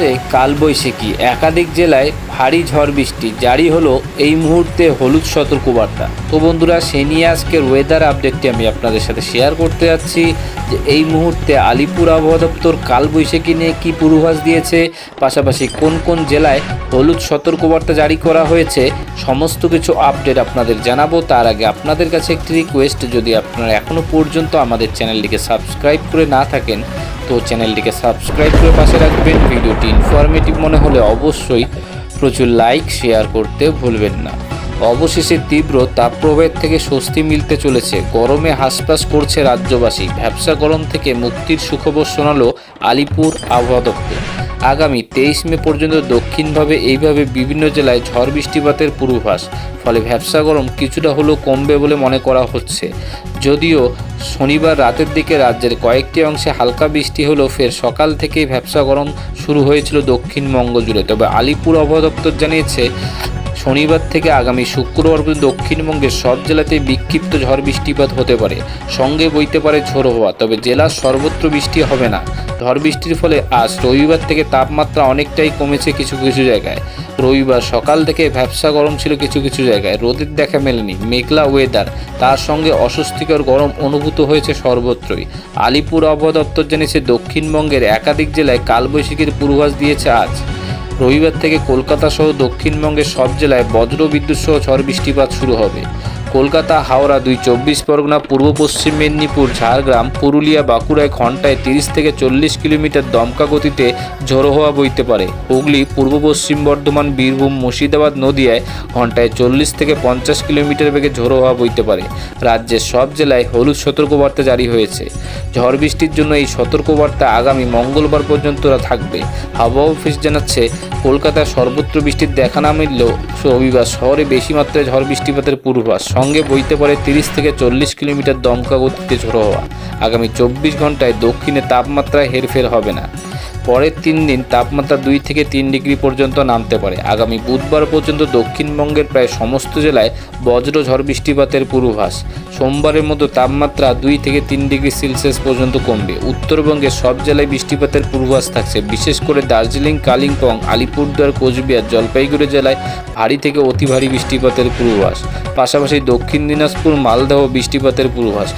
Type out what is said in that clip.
আসছে কালবৈশাখী। একাধিক জেলায় ভারী ঝড় বৃষ্টি। জারি হলো এই মুহূর্তে হলুদ সতর্কবার্তা। তো বন্ধুরা, সে নিয়ে আজকের ওয়েদার আপডেটটি আমি আপনাদের সাথে শেয়ার করতে যাচ্ছি যে এই মুহূর্তে আলিপুর আবহাওয়া দপ্তর কালবৈশাখী নিয়ে কী পূর্বাভাস দিয়েছে, পাশাপাশি কোন কোন জেলায় হলুদ সতর্কবার্তা জারি করা হয়েছে, সমস্ত কিছু আপডেট আপনাদের জানাব। তার আগে আপনাদের কাছে একটি রিকোয়েস্ট যদি আপনারা এখনও পর্যন্ত আমাদের চ্যানেলটিকে সাবস্ক্রাইব করে না থাকেন তো চ্যানেলটিকে সাবস্ক্রাইব করে পাশে রাখবেন। ভিডিওটি ইনফরমেটিভ মনে হলে অবশ্যই প্রচুর লাইক শেয়ার করতে ভুলবেন না। অবশেষে তীব্র তাপপ্রবাহের থেকে স্বস্তি মিলতে চলেছে। গরমে হাসপাস করছে রাজ্যবাসী। ভ্যাবসা গরম থেকে মুক্তির সুখবর শোনালো আলিপুর আবহাওয়া দপ্তর। আগামী তেইশ মে পর্যন্ত দক্ষিণভাবে এইভাবে বিভিন্ন জেলায় ঝড় বৃষ্টিপাতের পূর্বাভাস, ফলে ভ্যাবসা গরম কিছুটা হলেও কমবে বলে মনে করা হচ্ছে। যদিও শনিবার রাতের দিকে রাজ্যের কয়েকটি অংশে হালকা বৃষ্টি হলেও ফের সকাল থেকেই ভ্যাবসা গরম শুরু হয়েছিল দক্ষিণবঙ্গ জুড়ে। তবে আলিপুর আবহাওয়া দপ্তর জানিয়েছে শনিবার থেকে আগামী শুক্রবার পর্যন্ত দক্ষিণবঙ্গের সব জেলাতেই বিক্ষিপ্ত ঝড় বৃষ্টিপাত হতে পারে। সঙ্গে বইতে পারে ঝোড়ো হওয়া, তবে জেলার সর্বত্র বৃষ্টি হবে না। ঝড় বৃষ্টির ফলে আজ রবিবার থেকে তাপমাত্রা অনেকটাই কমেছে কিছু কিছু জায়গায়। রবিবার সকাল থেকে ভ্যাবসা গরম ছিল কিছু কিছু জায়গায়। রোদের দেখা মেলেনি, মেঘলা ওয়েদার তার সঙ্গে অস্বস্তিকর গরম অনুভূত হয়েছে সর্বত্রই। আলিপুর আবহাওয়া দপ্তর জানিয়েছে, দক্ষিণবঙ্গের একাধিক জেলায় কালবৈশাখীর পূর্বাভাস দিয়েছে আজ। রবিবার থেকে কলকাতা সহ দক্ষিণবঙ্গের সব জেলায় বজ্র বিদ্যুৎ সহ ঝড় বৃষ্টিপাত শুরু হবে। কলকাতা, হাওড়া দুই চব্বিশ পরগনা, পূর্ব পশ্চিম মেদিনীপুর, ঝাড়গ্রাম, পুরুলিয়া, বাঁকুড়ায় ঘন্টায় তিরিশ থেকে চল্লিশ কিলোমিটার দমকা গতিতে ঝোড়ো হওয়া বইতে পারে। হুগলি, পূর্ব পশ্চিম বর্ধমান, বীরভূম, মুর্শিদাবাদ, নদিয়ায় ঘন্টায় চল্লিশ থেকে পঞ্চাশ কিলোমিটার বেগে ঝোড়ো হওয়া বইতে পারে। রাজ্যের সব জেলায় হলুদ সতর্কবার্তা জারি হয়েছে। ঝড় বৃষ্টির জন্য এই সতর্কবার্তা আগামী মঙ্গলবার পর্যন্ত থাকবে। আবহাওয়া অফিস জানাচ্ছে, কলকাতায় সর্বত্র বৃষ্টির দেখা না মিললেও রবিবার শহরে বেশি মাত্রায় ঝড় বৃষ্টিপাতের পূর্বাভাস। সঙ্গে বইতে পারে তিরিশ থেকে চল্লিশ কিলোমিটার দমকা গতিতে ঝোড়ো হওয়া। আগামী চব্বিশ ঘন্টায় দক্ষিণে তাপমাত্রায় হেরফের হবে না। পরের তিন দিন তাপমাত্রা দুই থেকে তিন ডিগ্রি পর্যন্ত নামতে পারে। আগামী বুধবার পর্যন্ত দক্ষিণবঙ্গের প্রায় সমস্ত জেলায় বজ্র ঝড় বৃষ্টিপাতের পূর্বাভাস। সোমবারের মতো তাপমাত্রা দুই থেকে তিন ডিগ্রি সেলসিয়াস পর্যন্ত কমবে। উত্তরবঙ্গের সব জেলায় বৃষ্টিপাতের পূর্বাভাস থাকছে। বিশেষ করে দার্জিলিং, কালিম্পং, আলিপুরদুয়ার, কোচবিহার, জলপাইগুড়ি জেলায় ভারী থেকে অতি ভারী বৃষ্টিপাতের পূর্বাভাস। পাশাপাশি দক্ষিণ দিনাজপুর, মালদহ বৃষ্টিপাতের পূর্বাভাস।